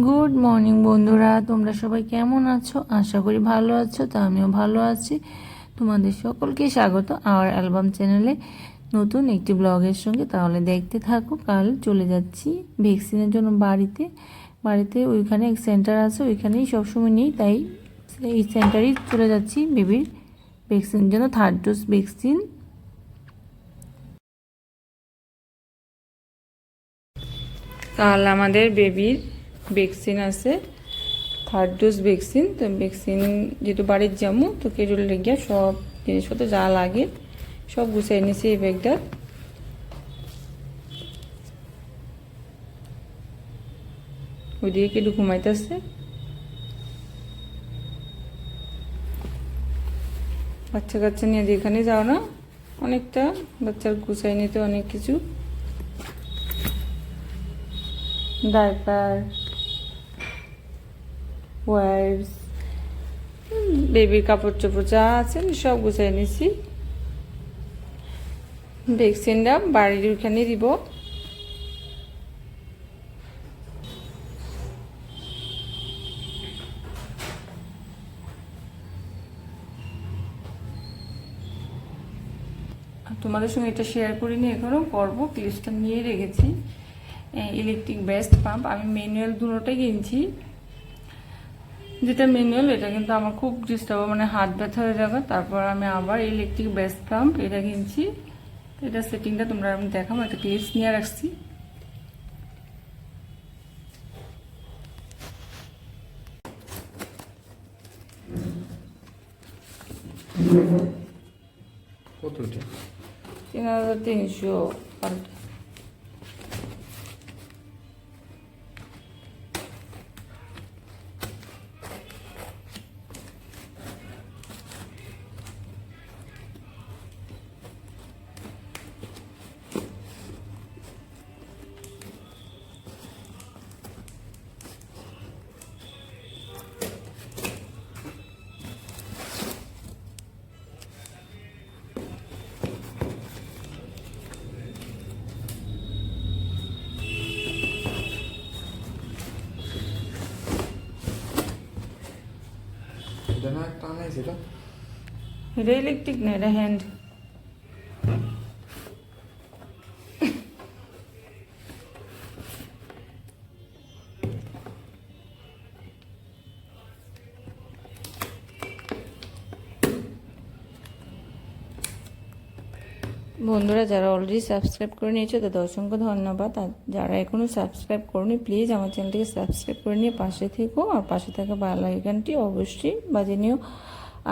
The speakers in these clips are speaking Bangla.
গুড মর্নিং বন্ধুরা। তোমরা সবাই কেমন আছো? আশা করি ভালো আছো, তা আমিও ভালো আছি। তোমাদের সকলকে স্বাগত আমার অ্যালবাম চ্যানেলে। নতুন একটি ব্লগের সঙ্গে তাহলে দেখতে থাকো। কাল চলে যাচ্ছি ভ্যাকসিনের জন্য বাড়িতে। বাড়িতে ওইখানে এক সেন্টার আছে, ওইখানেই সবসময় নেই, তাই এই সেন্টারেই চলে যাচ্ছি বেবির ভ্যাকসিনের জন্য থার্ড ডোজ ভ্যাকসিন কাল আমাদের বেবির ভ্যাকসিন আছে। Third dose vaccine. তো ভ্যাকসিন যেহেতু বাড়ির যাব তো কেজুল লেগিয়া সব জিনিসপত্র যা লাগে, সব গুছিয়ে নিছি এই ব্যাগটা। ওইদিকে কেটু ঘুমাইতেছে। বাচ্চা কাচ্চা নিয়ে যেখানে যাও না, অনেকটা বাচ্চার গুছাই নিতে অনেক কিছু। ডাইপার ওয়াইপস বেবির কাপড় চোপড় যা আছে সব গুছাই নিছি। ভ্যাকসিনটা বাড়ির ওখানে দিব। তোমাদের সঙ্গে এটা শেয়ার করিনি এখনও করব ক্লিপসটা নিয়ে রেখেছি। ইলেকট্রিক বেস্ট পাম্প আমি ম্যানুয়াল দুটোটাই কিনছি। যেটা ম্যানুয়াল এটা কিন্তু আমার খুব ডিস্টার্ব মানে হাত ব্যথা হয়ে যাবে। তারপর আমি আবার ইলেকট্রিক বেস্ট পাম্প এটা কিনছি। এটা সেটিংটা তোমরা আমি দেখাবো একটা ক্লিপস নিয়ে রাখছি। কত তিন হাজার তিনশো পাল্টা এটা না একটা আনাইছে এটা এটা ইলেকট্রিক না এটা হ্যান্ড বন্ধুরা, যারা অলরেডি সাবস্ক্রাইব করে নিয়েছে, তাদের অসংখ্য ধন্যবাদ। আর যারা এখনও সাবস্ক্রাইব করনি প্লিজ আমার চ্যানেলটিকে সাবস্ক্রাইব করে নিয়ে পাশে থেকো। আর পাশে থাকা বেল আইকনটি অবশ্যই বাজিয়ে নিও।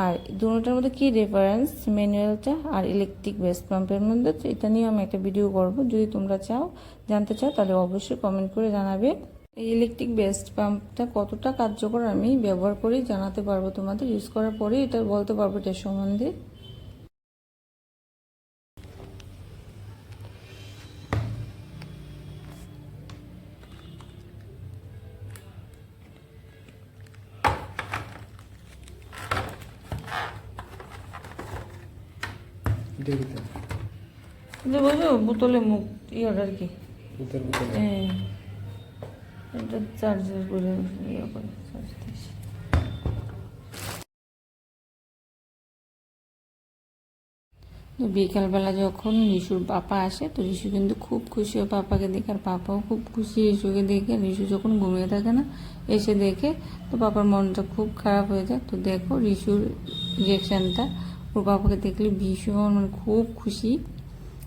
আর দুটোটার মধ্যে কী রেফারেন্স ম্যানুয়ালটা আর ইলেকট্রিক বেস্ট পাম্পের মধ্যে, তো এটা নিয়ে আমি একটা ভিডিও করব। যদি তোমরা চাও, জানতে চাও, তাহলে অবশ্যই কমেন্ট করে জানাবে। এই ইলেকট্রিক বেস্ট পাম্পটা কতটা কার্যকর আমি ব্যবহার করি জানাতে পারব তোমাদের। ইউজ করার পরে এটা বলতে পারব এটার সম্বন্ধে। বোতলে মুখ ইয়ার আর কি? হ্যাঁ। এটা চার্জার করে ইয়ে করে চার্জ দিয়েছি তো বিকালবেলা যখন রিশুর পাপা আসে তো রিশু কিন্তু খুব খুশি হয় পাপাকে দেখে আর পাপাও খুব খুশি রিশুকে দেখে। রিশু যখন ঘুমিয়ে থাকে না এসে দেখে তো পাপার মনটা খুব খারাপ হয়ে যায়। তো দেখো রিশুর রিয়েকশানটা ওর পাপাকে দেখলে ভীষণ মানে খুব খুশি।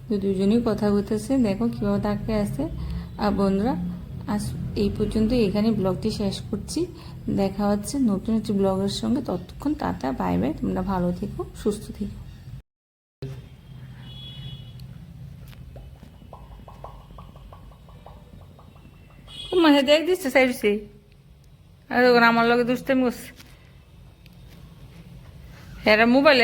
তো দুজনেই কথা বলতেছে, দেখো কীভাবে তাকে আছে। আর বন্ধুরা, আজ এই পর্যন্ত এখানে ব্লগটি শেষ করছি। দেখা হচ্ছে নতুন একটি ব্লগের সঙ্গে। ততক্ষণ টাটা, বাই বাই। তোমরা ভালো থেকো, সুস্থ থেকো। মাঝে দেখ দিচ্ছে সাইড সে। আর আমার লগে দুষ্টামি করছে। হ্যাঁ মোবাইলে